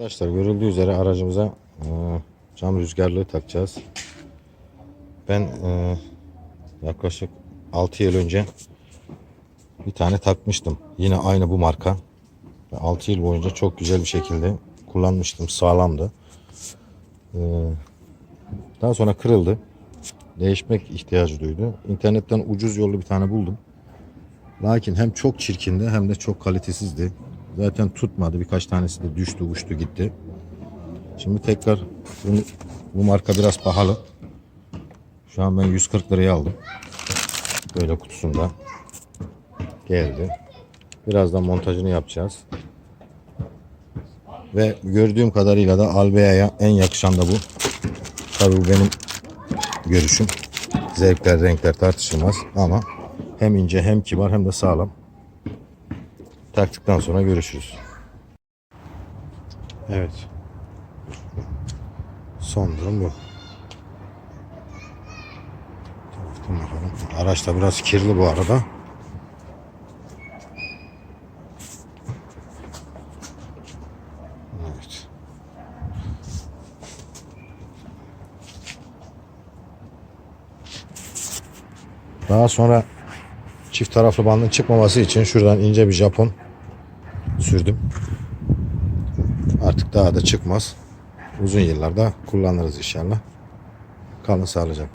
Arkadaşlar görüldüğü üzere aracımıza e, cam rüzgarlığı takacağız. Ben e, yaklaşık 6 yıl önce bir tane takmıştım. Yine aynı bu marka. 6 yıl boyunca çok güzel bir şekilde kullanmıştım. Sağlamdı. E, daha sonra kırıldı. Değişmek ihtiyacı duydu. İnternetten ucuz yollu bir tane buldum. Lakin hem çok çirkindi hem de çok kalitesizdi. Zaten tutmadı. Birkaç tanesi de düştü, uçtu gitti. Şimdi tekrar bunu, bu marka biraz pahalı. Şu an ben 140 liraya aldım. Böyle kutusunda geldi. Birazdan montajını yapacağız. Ve gördüğüm kadarıyla da Albea'ya en yakışan da bu. Tabii bu benim görüşüm. Zevkler, renkler tartışılmaz ama hem ince hem kibar hem de sağlam. Taktıktan sonra görüşürüz. Evet. Son durum bu. Taktım bakalım. Araç da biraz kirli bu arada. Evet. Daha sonra çift taraflı bandın çıkmaması için şuradan ince bir Japon sürdüm. Artık daha da çıkmaz. Uzun yıllarda kullanırız inşallah. Kalın sağlıcakla.